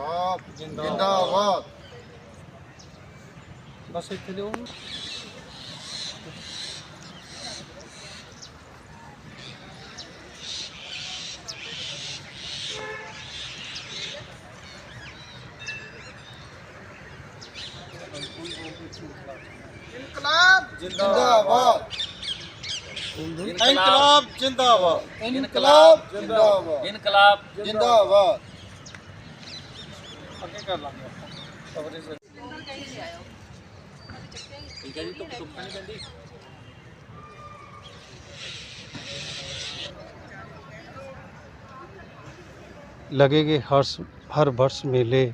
ਜਿੰਦਾਬਾਦ ਜਿੰਦਾਬਾਦ। ਬਸ ਇੱਥੇ ਦਿਓ ਇਨਕਲਾਬ ਜਿੰਦਾਬਾਦ। ਇਨਕਲਾਬ ਜਿੰਦਾਬਾਦ। ਇਨਕਲਾਬ ਜਿੰਦਾਬਾਦ। ਇਨਕਲਾਬ। ਜਿੰਦਾਬਾਦ। ਅੱਗੇ ਕਰ ਲਾਂਗੇ ਹਰ ਹਰ ਵਰਸ ਮੇਲੇ।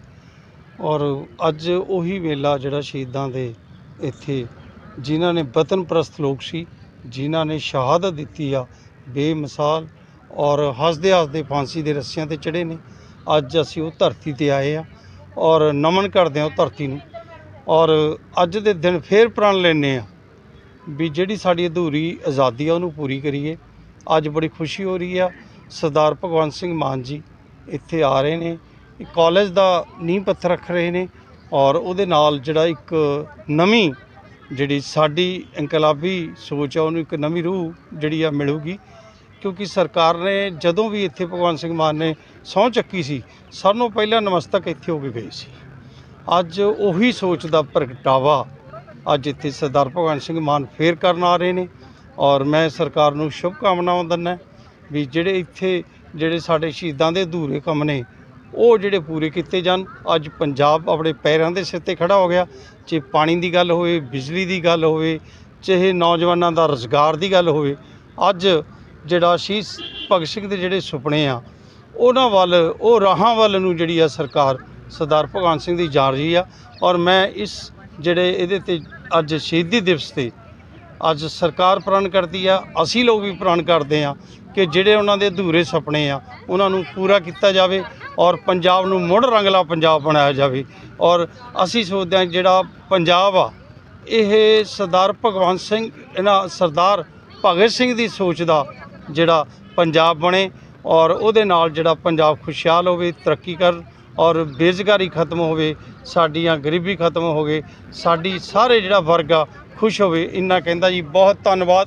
ਔਰ ਅੱਜ ਉਹੀ ਮੇਲਾ ਜਿਹੜਾ ਸ਼ਹੀਦਾਂ ਦੇ ਇੱਥੇ ਜਿਨ੍ਹਾਂ ਨੇ ਵਤਨ ਪ੍ਰਸਤ ਲੋਕ ਸੀ ਜਿਨ੍ਹਾਂ ਨੇ ਸ਼ਹਾਦਤ ਦਿੱਤੀ ਆ ਬੇਮਿਸਾਲ ਔਰ ਹੱਸਦੇ ਹੱਸਦੇ ਫਾਂਸੀ ਦੇ ਰੱਸਿਆਂ ਤੇ ਚੜੇ ਨੇ। ਅੱਜ ਅਸੀਂ ਉਹ ਧਰਤੀ ਤੇ ਆਏ ਆ। ਔਰ ਨਮਨ ਕਰਦੇ ਹਾਂ ਉਹ ਧਰਤੀ ਨੂੰ। ਔਰ ਅੱਜ ਦੇ ਦਿਨ ਫੇਰ ਪ੍ਰਣ ਲੈਨੇ ਆ ਵੀ ਜਿਹੜੀ ਸਾਡੀ ਅਧੂਰੀ ਆਜ਼ਾਦੀ ਆ, ਉਹਨੂੰ ਪੂਰੀ ਕਰੀਏ। ਅੱਜ ਬੜੀ ਖੁਸ਼ੀ ਹੋ ਰਹੀ ਆ, ਸਰਦਾਰ ਭਗਵੰਤ ਸਿੰਘ ਮਾਨ ਜੀ ਇੱਥੇ ਆ ਰਹੇ ਨੇ। ਇੱਕ ਕਾਲਜ ਦਾ ਨੀਂਹ ਪੱਥਰ ਰੱਖ ਰਹੇ ਨੇ ਔਰ ਉਹਦੇ ਨਾਲ ਜਿਹੜਾ ਇੱਕ ਨਵੀਂ ਜਿਹੜੀ ਸਾਡੀ ਇਨਕਲਾਬੀ ਸੋਚ ਆ, ਉਹਨੂੰ ਇੱਕ ਨਵੀਂ ਰੂਹ ਜਿਹੜੀ ਆ ਮਿਲੂਗੀ। ਕਿਉਂਕਿ ਸਰਕਾਰ ਨੇ ਜਦੋਂ ਵੀ ਇੱਥੇ ਭਗਵੰਤ ਸਿੰਘ ਮਾਨ ਨੇ ਸਹੁੰ ਚੱਕੀ ਸੀ ਸਭ ਨੂੰ ਪਹਿਲਾਂ ਨਮਸਤਕ ਇੱਥੇ ਹੋ ਕੇ ਗਏ ਸੀ। ਅੱਜ ਉਹੀ ਸੋਚ ਦਾ ਪ੍ਰਗਟਾਵਾ ਅੱਜ ਇੱਥੇ ਸਰਦਾਰ ਭਗਵੰਤ ਸਿੰਘ ਮਾਨ ਫੇਰ ਕਰਨ ਆ ਰਹੇ ਨੇ ਔਰ ਮੈਂ ਸਰਕਾਰ ਨੂੰ ਸ਼ੁਭ ਕਾਮਨਾਵਾਂ ਦਿੰਦਾ ਵੀ ਜਿਹੜੇ ਇੱਥੇ ਜਿਹੜੇ ਸਾਡੇ ਸ਼ਹੀਦਾਂ ਦੇ ਅਧੂਰੇ ਕੰਮ ਨੇ, ਉਹ ਜਿਹੜੇ ਪੂਰੇ ਕੀਤੇ ਜਾਣ। ਅੱਜ ਪੰਜਾਬ ਆਪਣੇ ਪੈਰਾਂ ਦੇ ਸਿਰ ਤੇ ਖੜਾ ਹੋ ਗਿਆ, ਚਾਹੇ ਪਾਣੀ ਦੀ ਗੱਲ ਹੋਵੇ, ਬਿਜਲੀ ਦੀ ਗੱਲ ਹੋਵੇ, ਚਾਹੇ ਨੌਜਵਾਨਾਂ ਦਾ ਰੁਜ਼ਗਾਰ ਦੀ ਗੱਲ ਹੋਵੇ। ਅੱਜ ਜਿਹੜਾ ਸ਼ਹੀਦ ਭਗਤ ਸਿੰਘ ਦੇ ਜਿਹੜੇ ਸੁਪਨੇ ਆ, ਉਹਨਾਂ ਵੱਲ, ਉਹ ਰਾਹਾਂ ਵੱਲ ਨੂੰ ਜਿਹੜੀ ਆ ਸਰਕਾਰ ਸਰਦਾਰ ਭਗਵੰਤ ਸਿੰਘ ਦੀ ਜਾ ਰਹੀ ਆ। ਔਰ ਮੈਂ ਇਸ ਜਿਹੜੇ ਇਹਦੇ ਤੇ ਅੱਜ ਸ਼ਹੀਦੀ ਦਿਵਸ ਤੇ ਅੱਜ ਸਰਕਾਰ ਪ੍ਰਣ ਕਰਦੀ ਆ, ਅਸੀਂ ਲੋਕ ਵੀ ਪ੍ਰਣ ਕਰਦੇ ਆ ਕਿ ਜਿਹੜੇ ਉਹਨਾਂ ਦੇ ਅਧੂਰੇ ਸੁਪਨੇ ਆ, ਉਹਨਾਂ ਨੂੰ ਪੂਰਾ ਕੀਤਾ ਜਾਵੇ ਔਰ ਪੰਜਾਬ ਨੂੰ ਮੁੜ ਰੰਗਲਾ ਪੰਜਾਬ ਬਣਾਇਆ ਜਾਵੇ। ਔਰ ਅਸੀਂ ਸੋਚਦੇ ਹਾਂ ਜਿਹੜਾ ਪੰਜਾਬ ਆ, ਇਹ ਸਰਦਾਰ ਭਗਵੰਤ ਸਿੰਘ, ਇਹਨਾਂ ਸਰਦਾਰ ਭਗਤ ਸਿੰਘ ਦੀ ਸੋਚ ਦਾ ਜਿਹੜਾ ਪੰਜਾਬ ਬਣੇ ਔਰ ਉਹਦੇ ਨਾਲ ਜਿਹੜਾ ਪੰਜਾਬ ਖੁਸ਼ਹਾਲ ਹੋਵੇ, ਤਰੱਕੀ ਕਰ ਔਰ ਬੇਰੁਜ਼ਗਾਰੀ ਖਤਮ ਹੋਵੇ, ਸਾਡੀਆਂ ਗਰੀਬੀ ਖਤਮ ਹੋਵੇ, ਸਾਡੀ ਸਾਰੇ ਜਿਹੜਾ ਵਰਗ ਆ ਖੁਸ਼ ਹੋਵੇ, ਇੰਨਾ ਕਹਿੰਦਾ ਜੀ, ਬਹੁਤ ਧੰਨਵਾਦ।